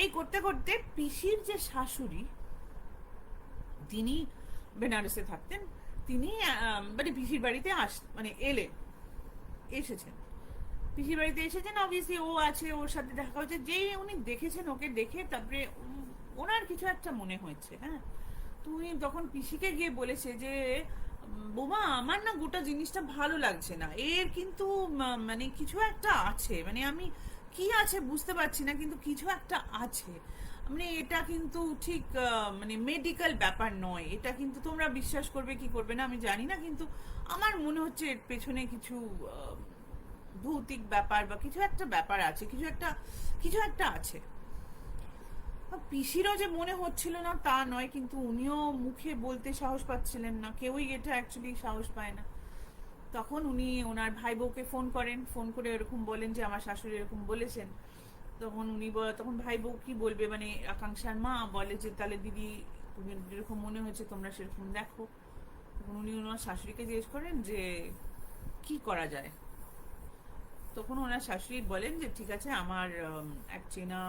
এই করতে করতে পিসির যে শাশুড়ি, তিনি বেনারসে থাকতেন, তিনি মানে পিসির বাড়িতে আস মানে এলেন এসেছেন। পিসির বাড়িতে এসেছেন অবভিয়াসলি ও আছে, ওর সাথে দেখা হচ্ছে যেই উনি দেখেছেন ওকে দেখে তারপরে ওনার কিছু একটা মনে হয়েছে হ্যাঁ? তো উনি তখন পিসিকে গিয়ে বলেছে যে, বোমা, আমার না গোটা জিনিসটা ভালো লাগছে না। এর কিন্তু মানে কিছু একটা আছে। মানে আমি কি আছে বুঝতে পারছি না, কিন্তু কিছু একটা আছে। মানে এটা কিন্তু ঠিক মানে মেডিকেল ব্যাপার নয়। এটা কিন্তু তোমরা বিশ্বাস করবে কি করবে না, আমি জানি না, কিন্তু আমার মনে হচ্ছে এর পেছনে কিছু ভৌতিক ব্যাপার বা কিছু একটা ব্যাপার আছে, কিছু একটা কিছু একটা আছে। পিসিরও যে মনে হচ্ছিল না তা নয়, কিন্তু উনিও মুখে বলতে সাহস পাচ্ছিলেন না। কেউই এটা অ্যাকচুয়ালি সাহস পায় না। তখন উনি ওনার ভাই বউকে ফোন করেন ফোন করে এরকম বলেন যে, আমার শাশুড়ি এরকম বলেছেন। তখন উনি তখন ভাই বউ কি বলবে? মানে আকাঙ্ক্ষার মা বলে যে, তাহলে দিদি, তুমি যেরকম মনে হয়েছে, তোমরা সেরকম দেখো। তখন উনি ওনার শাশুড়িকে জিজ্ঞেস করেন যে, কি করা যায়? তখন ওনার শাশুড়ি বলেন যে, ঠিক আছে, আমার এক চেনা